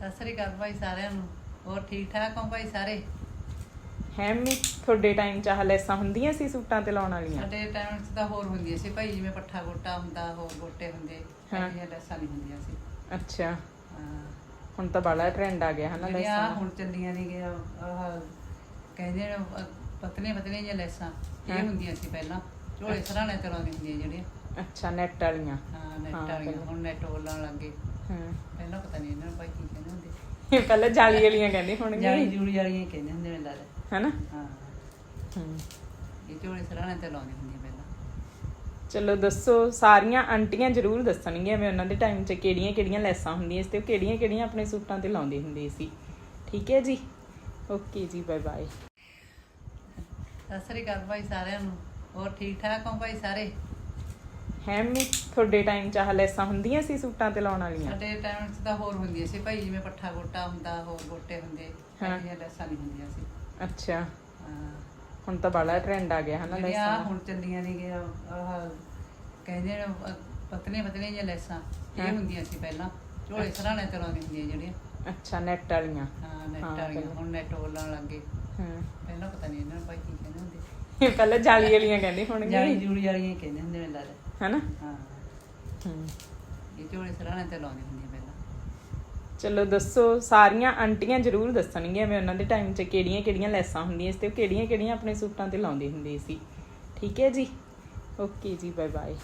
ਸਤਿ ਸ੍ਰੀ ਅਕਾਲ ਭਾਈ ਸਾਰਿਆਂ ਨੂੰ। ਹੋਰ ਠੀਕ ਠਾਕ ਹੋ ਭਾਈ ਸਾਰੇ? ਹੈ ਮੰਮੀ ਤੁਹਾਡੇ ਟਾਈਮ ਚ ਆਹ ਲੈਸਾਂ ਹੁੰਦੀਆਂ ਸੀ ਸੂਟਾਂ ਤੇ ਲਾਉਣ ਵਾਲੀਆਂ? ਸਾਡੇ ਟਾਈਮ 'ਚ ਤਾਂ ਹੋਰ ਹੁੰਦੀਆਂ ਸੀ ਭਾਈ ਜਿਵੇਂ ਪੱਠਾ ਗੋਟਾ ਹੁੰਦਾ ਹੋਰ ਗੋਟੇ ਹੁੰਦੇ ਹਾਂ। ਇਹਦੀਆਂ ਲੈਸਾਂ ਨਹੀਂ ਹੁੰਦੀਆਂ ਸੀ। ਅੱਛਾ। ਹਾਂ। ਹੁਣ ਤਾਂ ਬੜਾ ਟ੍ਰੈਂਡ ਆ ਗਿਆ ਹਨਾ ਜਿਹੜੀਆਂ ਆਹ ਲੈਸਾਂ ਹੁਣ ਚੱਲੀਆਂ ਨਹੀਂ ਗਿਆ ਆਹ ਕਹਿੰਦੇ ਨੇ ਅਹ, ਪਤਲੀਆਂ ਪਤਲੀਆਂ ਜਿਹੀਆਂ ਲੈਸਾਂ ਇਹ। ਹੁੰਦੀਆਂ ਸੀ ਪਹਿਲਾਂ। ਝੋਲੇ ਸਰਾਣੇ ਤੇ ਲਾਉਂਦੀਆਂ ਹੁੰਦੀਆਂ ਜਿਹੜੀਆਂ। ਅੱਛਾ ਨੈਟ ਵਾਲੀਆਂ। ਹਾਂ ਨੈਟ ਹਾਂ, ਵਾਲੀਆਂ। ਹੁਣ ਨੈਟ ਬੋਲਣ ਲੱਗੇ ਪਹਿਲਾਂ ਪਤਾ ਨਹੀਂ ਇਹਨਾਂ ਨੂੰ ਭਾਈ ਕੀ ਕਹਿੰਦੇ ਹੁੰਦੇ। ਇਹ ਪਹਿਲਾਂ ਜਾਲੀ ਵਾਲੀਆਂ ਕਹਿੰਦੇ ਜਾਲੀ ਹੋਣਗੇ ਜੂੜੀ ਵਾਲੀਆਂ ਹੀ ਕਹਿੰਦੇ ਹੁੰਦੇ ਮੈਨੂੰ ਲੱਗਦਾ। ਹਨਾ? ਹਾਂ। ਹਮ। ਇਹ ਝੋਲੇ ਸਰਾਣੇ ਤੇ ਲਾਉਂਦੀਆਂ ਹੁੰਦੀਆਂ ਪਹਿਲਾਂ। ਚਲੋ ਦੱਸੋ ਸਾਰੀਆਂ ਆਂਟੀਆਂ ਜ਼ਰੂਰ ਦੱਸਣਗੀਆਂ ਵੀ ਉਹਨਾਂ ਦੇ ਟਾਈਮ 'ਚ ਕਿਹੜੀਆਂ ਕਿਹੜੀਆਂ ਲੈਸਾਂ ਹੁੰਦੀਆਂ ਸੀ ਤੇ ਉਹ ਕਿਹੜੀਆਂ ਕਿਹੜੀਆਂ ਆਪਣੇ ਸੂਟਾਂ ਤੇ ਲਾਉਂਦੇ ਹੁੰਦੇ ਸੀ। ਠੀਕ ਹੈ ਜੀ? ਓਕੇ ਜੀ ਬਾਏ ਬਾਏ ਸਤਿ ਸ੍ਰੀ ਅਕਾਲ ਭਾਈ ਸਾਰਿਆਂ ਨੂੰ। ਹੋਰ ਠੀਕ ਠਾਕ ਹੋ ਭਾਈ ਸਾਰੇ? ਹੈ ਮੰਮੀ ਤੁਹਾਡੇ ਟਾਈਮ 'ਚ ਆਹ ਲੈਸਾਂ ਹੁੰਦੀਆਂ ਸੀ ਸੂਟਾਂ ਤੇ ਲਾਉਣ ਵਾਲੀਆਂ? ਸਾਡੇ ਟਾਈਮ 'ਚ ਤਾਂ ਹੋਰ ਹੁੰਦੀਆਂ ਸੀ ਭਾਈ ਜਿਵੇਂ ਪੱਠਾ ਗੋਟਾ ਹੁੰਦਾ ਹੋਰ ਗੋਟੇ ਹੁੰਦੇ ਹਾਂ। ਇਹਦੀਆਂ ਲੈਸਾਂ ਨਹੀਂ ਹੁੰਦੀਆਂ ਸੀ। ਅੱਛਾ। ਹਾਂ। ਹੁਣ ਤਾਂ ਬੜਾ ਟ੍ਰੈਂਡ ਆ ਗਿਆ ਹਨਾ ਜਿਹੜੀਆਂ ਆਹ ਲੈਸਾਂ ਹੁਣ ਚੱਲੀਆਂ ਨਹੀਂ ਗਿਆ ਆਹ ਕਹਿੰਦੇ ਨੇ ਅਹ, ਪਤਲੀਆਂ ਪਤਲੀਆਂ ਜਿਹੀਆਂ ਲੈਸਾਂ ਇਹ। ਹੁੰਦੀਆਂ ਸੀ ਪਹਿਲਾਂ। ਝੋਲੇ ਸਰਾਣੇ ਤੇ ਲਾਉਂਦੀਆਂ ਹੁੰਦੀਆਂ ਜਿਹੜੀਆਂ। ਅੱਛਾ ਨੈਟ ਵਾਲੀਆਂ। ਹਾਂ ਨੈਟ ਹਾਂ, ਵਾਲੀਆਂ ਪਹਿਲਾਂ। ਹੁਣ ਨੈਟ ਬੋਲਣ ਲੱਗੇ ਹਾਂ। ਪਹਿਲਾਂ ਪਤਾ ਨਹੀਂ ਇਹਨਾਂ ਨੂੰ ਭਾਈ ਕੀ ਕਹਿੰਦੇ ਹੁੰਦੇ। ਪਹਿਲਾਂ ਜਾਲੀ ਵਾਲੀਆਂ ਕਹਿੰਦੇ ਜਾਲੀ ਹੋਣਗੇ ਜੂੜੀ ਵਾਲੀਆਂ ਹੀ ਕਹਿੰਦੇ ਹੁੰਦੇ ਮੈਨੂੰ ਲੱਗਦਾ ਹਨਾ? ਹਾਂ। ਹਮ। ਇਹ ਝੋਲੇ ਸਰਾਣੇ ਤੇ ਲਾਉਂਦੀਆਂ ਹੁੰਦੀਆਂ ਪਹਿਲਾਂ। ਚਲੋ ਦੱਸੋ ਸਾਰੀਆਂ ਆਂਟੀਆਂ ਜ਼ਰੂਰ ਦੱਸਣਗੀਆਂ ਵੀ ਉਹਨਾਂ ਦੇ ਟਾਈਮ 'ਚ ਕਿਹੜੀਆਂ ਕਿਹੜੀਆਂ ਲੈਸਾਂ ਹੁੰਦੀਆਂ ਸੀ ਤੇ ਉਹ ਕਿਹੜੀਆਂ ਕਿਹੜੀਆਂ ਆਪਣੇ ਸੂਟਾਂ ਤੇ ਲਾਉਂਦੇ ਹੁੰਦੇ ਸੀ। ਠੀਕ ਹੈ ਜੀ? ਓਕੇ ਜੀ ਬਾਏ ਬਾਏ